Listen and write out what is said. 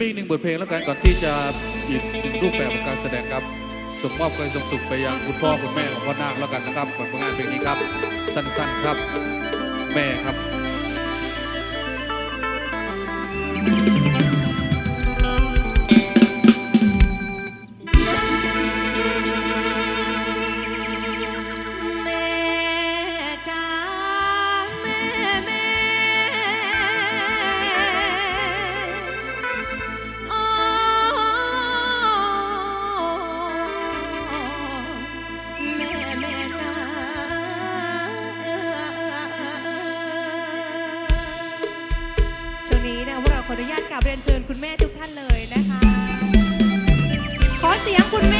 มีอีกหนึ่งบทเพลงแล้วกันก่อนที่จะอีกหนึ่งรูปแบบของการแสดงครับส่งมอบความสุขไปยังคุณพ่อคุณแม่ของพ่อนาคแล้วกันนะครับก่อนผลงานเพลงนี้ครับ สั้นๆครับ แม่ครับ เรียนเชิญคุณแม่ทุกท่านเลยนะคะ ขอเสียงคุณแม่